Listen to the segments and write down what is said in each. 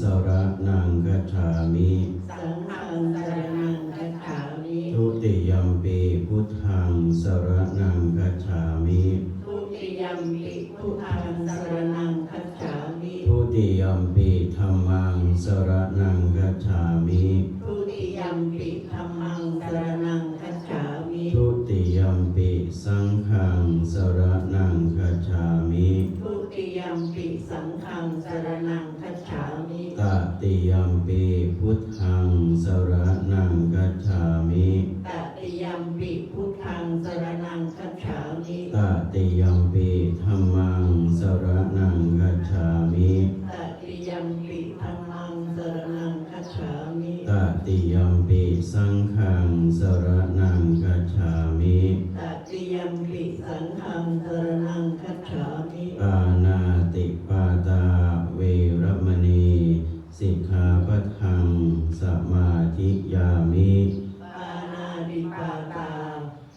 สรณังคัจฉามิสังฆังสรณังคัจฉามิทุติยัมปีพุทธังสรณังคัจฉามิทุติยัมปิพุทธังสรณังคัจฉามิทุติยัมปีธัมมังสรณังคัจฉามิทุติยัมปิธัมมั ตติยัมปีสังฆังสรณังคัจฉามิตติยัมปิสังฆังสรณังคัจฉามิปานาติปาตาเวรมณี สิกขาปะทังสมาธิยามิปานาติปาตา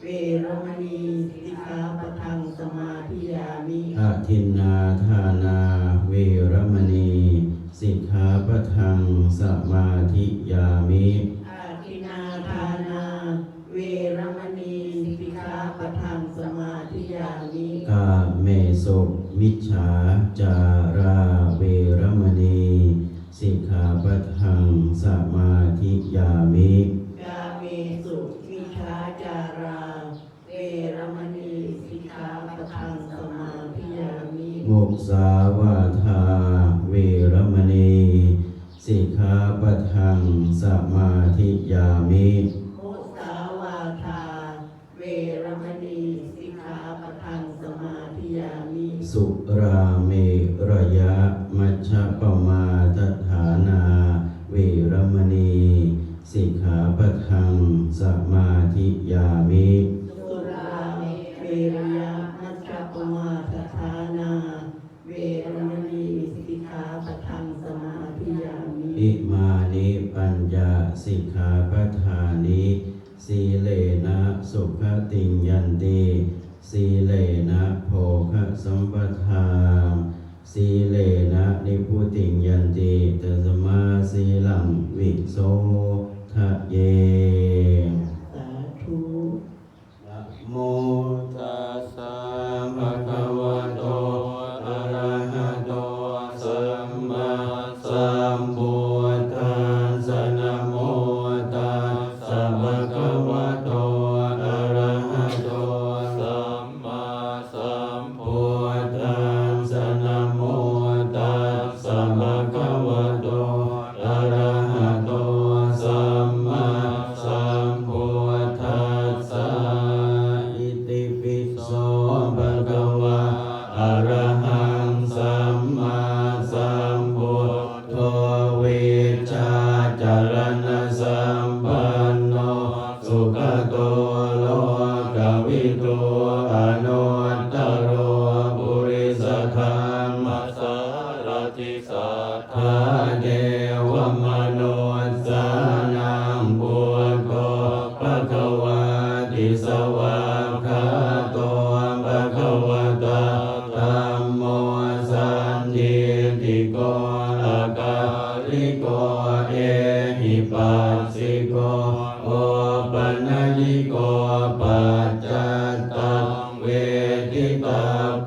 เวรมณีสิกขาปะทังสมาธิยามิอาทินนาทานาเวรมณี สิกขาปะทังสมาธิยามิอา ขาปะทังสมาธิยามิกาเมสุมิจฉาจาราเวรมณีสิกขาปะทังสมาธิยามิกาเมสุวิชาจาราเวรมณีสิกขาปะทังสมาธิยามิมุสาวาทาเวรมณีสิกขาปะทังสมาธิยามิ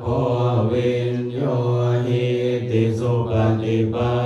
โพวิญโยหิติสุปฏิปั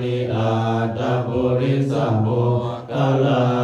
นิอาตบุริสโมกลา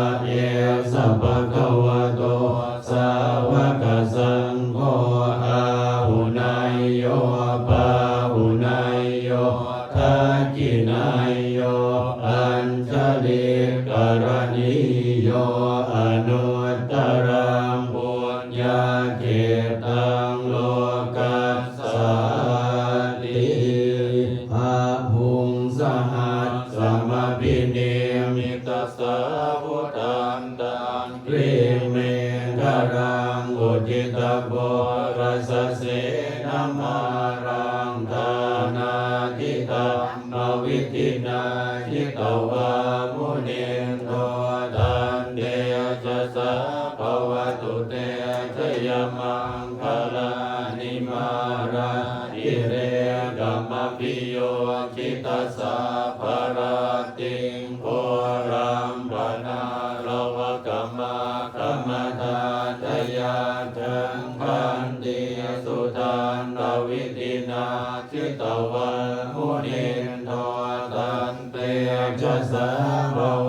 กิตโบรสเสนมารังธานาทิตาวิทินาทิตวา just jazamo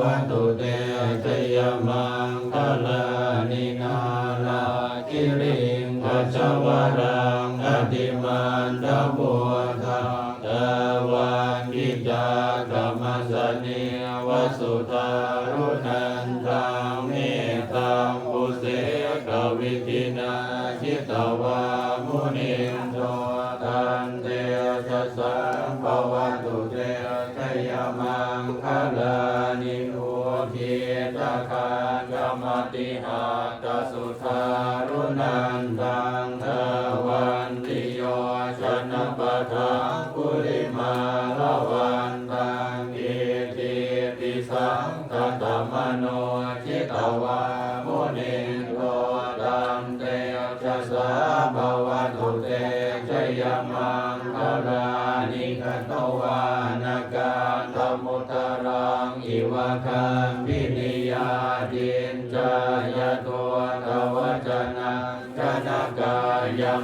ทาวั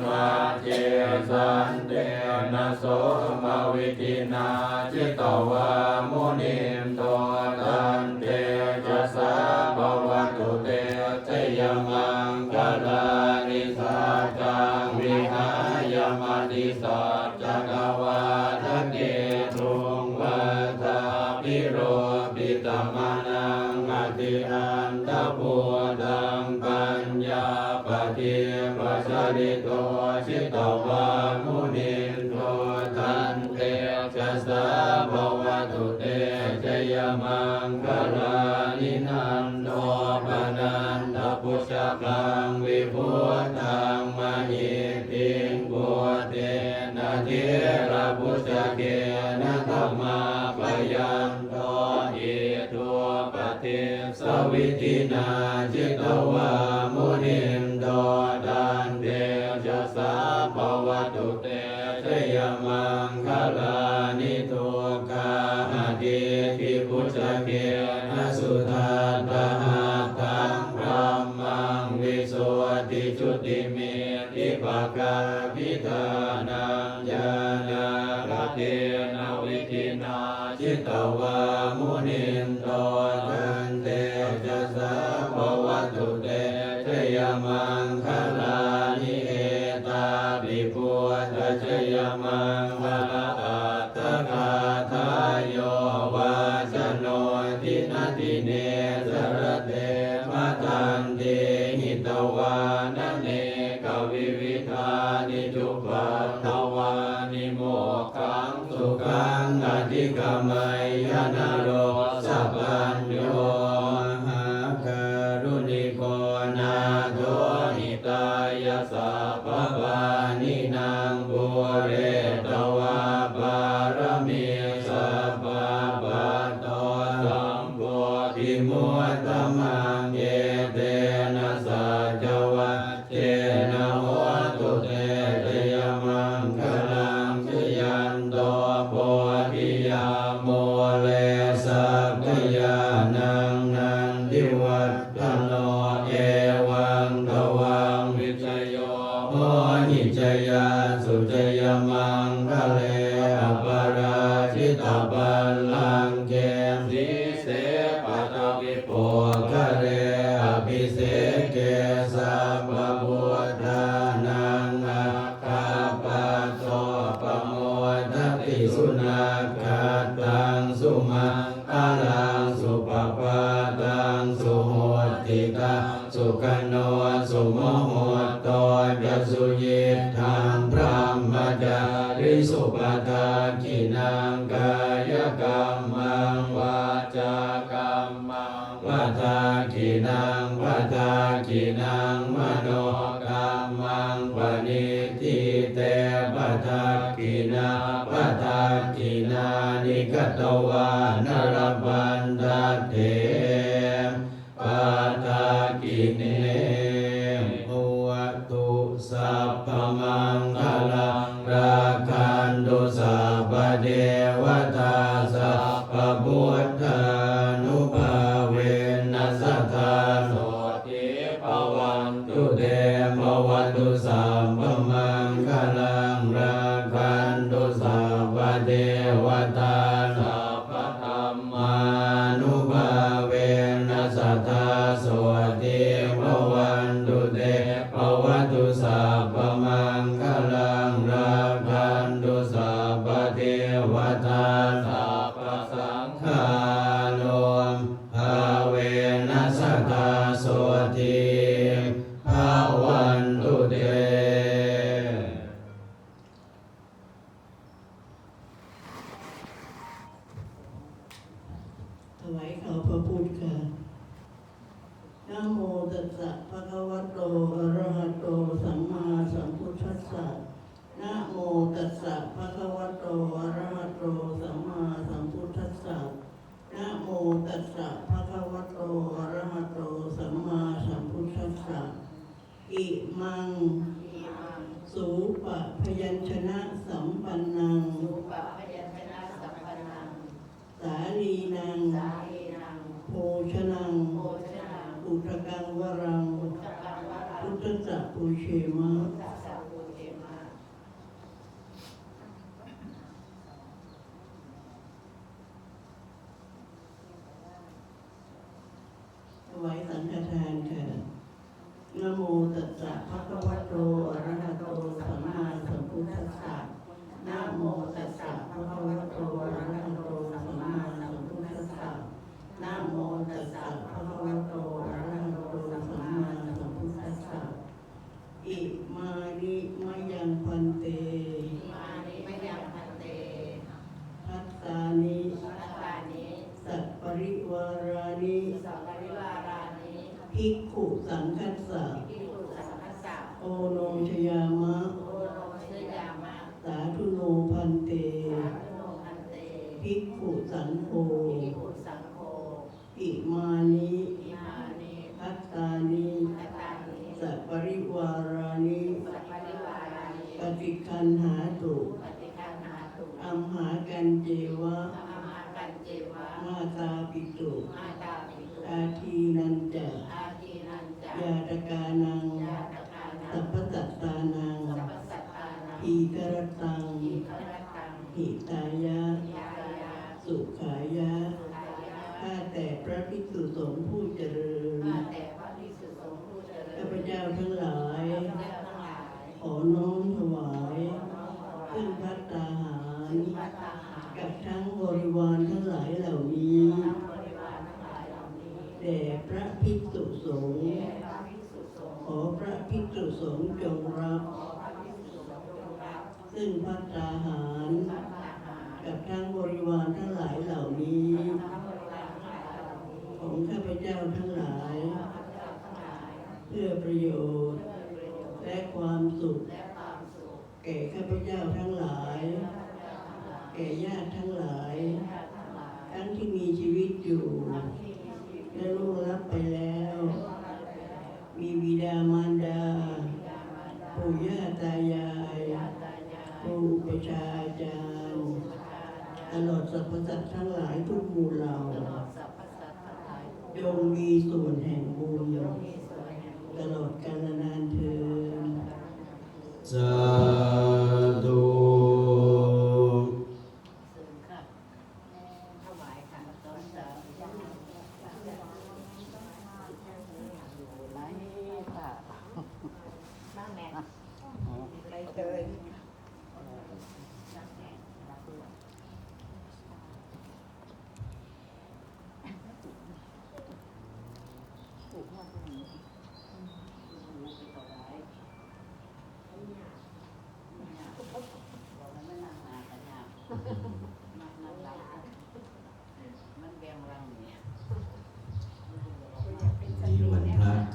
มาเจสันเดนะโสมาวิตินาจิตวามุนี Adina. คะเรอภิเสเกินาปทัจินานิกตวานรบา で ภิกขุสังโฆกิมานิพัตตานิ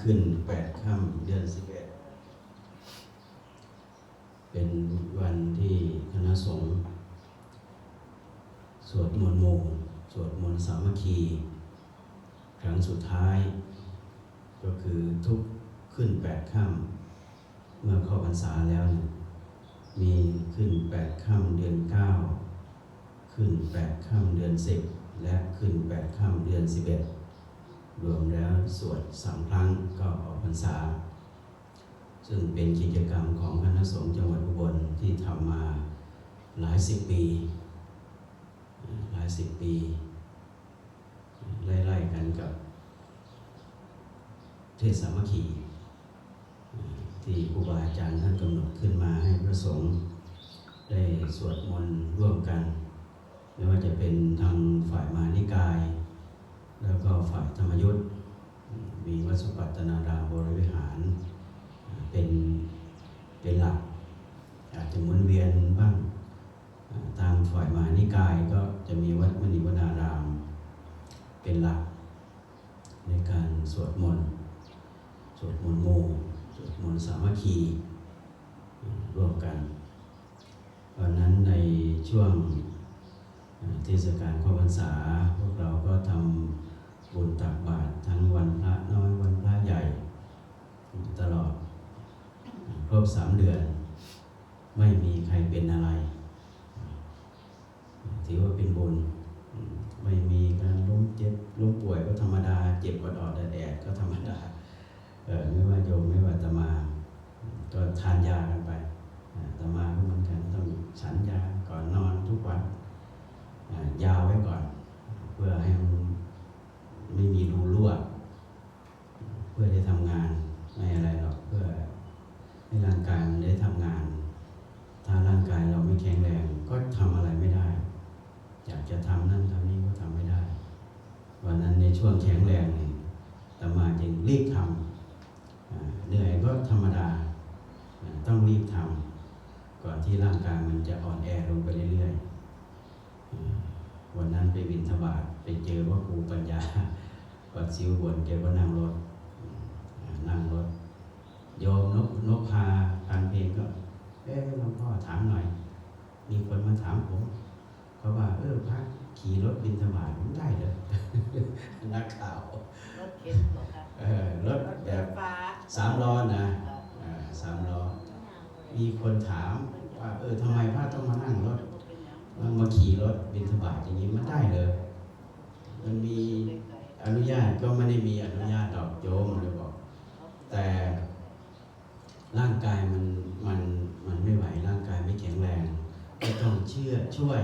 ขึ้นแปดค่ำเดือนสิบเอ็ดเป็นวันที่คณะสงฆ์สวดมนต์หมู่สวดมนต์สามัคคี ครั้งสุดท้าย ก็คือทุกขึ้นแปดค่ำเมื่อเข้าพรรษาแล้ว มีขึ้นแปดค่ำเดือนเก้าขึ้นแปดค่ำเดือนสิบและขึ้นแปดค่ำเดือนสิบเอ็ด รวมแล้วสวดสามครั้งก็ออกพรรษา ซึ่งเป็นกิจกรรมของคณะสงฆ์จังหวัดอุบลที่ทำมาหลายสิบปี หลายสิบปี ไล่ๆกันกับ เทศสามัคคีที่ครูบาอาจารย์ท่านกำหนดขึ้นมาให้พระสงฆ์ได้สวดมนต์ร่วมกัน ไม่ว่าจะเป็นทางฝ่ายมานิกาย แล้วก็ฝ่ายธรรมยุทธ์มีวัดสุปัตนารามบริวิหารเป็นเป็นหลัก อาจจะหมุนเวียนบ้างทางฝ่ายมหานิกายก็จะมีวัดมณีวนาราม เป็นหลัก ในการสวดมนต์สวดมนต์โมสวดมนต์สามัคคีร่วมกันวันนั้นในช่วงเทศกาลเข้าพรรษา พวกเราก็ทำบุญตักบาตรทั้งวันพระน้อยวันพระใหญ่ ตลอดคร บสามเดือน ไม่มีใครเป็นอะไร ถือว่าเป็นบุญ ไม่มีการล้มเจ็บล้มป่วยก็ธรรมดา เจ็บกอดอดแดดก็ธรรมดาไม่ว่าโยมไม่ว่าตมาก็ทานยากันไปตมาก็เหมือนกันต้องฉันยาก่อนนอนทุกวันยาวไว้ก่อน เพื่อให้มันไม่มีรูรั่ว เพื่อได้ทำงานไม่อะไรหรอกเพื่อ ให้ร่างกายมันได้ทำงาน ถ้าร่างกายเราไม่แข็งแรงก็ทำอะไรไม่ได้ อยากจะทำนั่นทำนี่ก็ทำไม่ได้ วันนั้นในช่วงแข็งแรงนี่ตมาจึงรีบทำเหนื่อยก็ธรรมดา ต้องรีบทำก่อนที่ร่างกายมันจะอ่อนแอลงไปเรื่อยๆ วันนั้นไปบินทบาทไปเจอว่าครูปัญญาวัดซิวบนแกก็นั่งรถ นั่งรถ โยมนกนกพาพันเพลงก็ เอ๊ะหลวงพ่อถามหน่อย มีคนมาถามผมเขาว่า เออพระขี่รถบินทบาทมันได้เหรอนักข่าว รถเข็นบอกค่ะเออรถแบบฟ้าสามล้อนะอ่าสามล้อ มีคนถามว่าเออทำไมพระต้องมานั่งรถมันมาขี่รถบินทบาทอย่างนี้มันได้เลย มันมีอนุญาตก็ไม่ได้มีอนุญาตดอกโยมเลยบอก แต่ ร่างกายมันมันมันไม่ไหวร่างกายไม่แข็งแรงก็ต้องเชื่อช่วย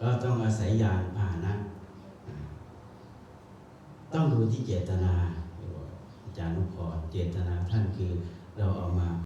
ก็ต้องอาศัยยานพาหนะ ต้องดูที่เจตนาอาจารย์นุพรเจตนาท่านคือเราเอามา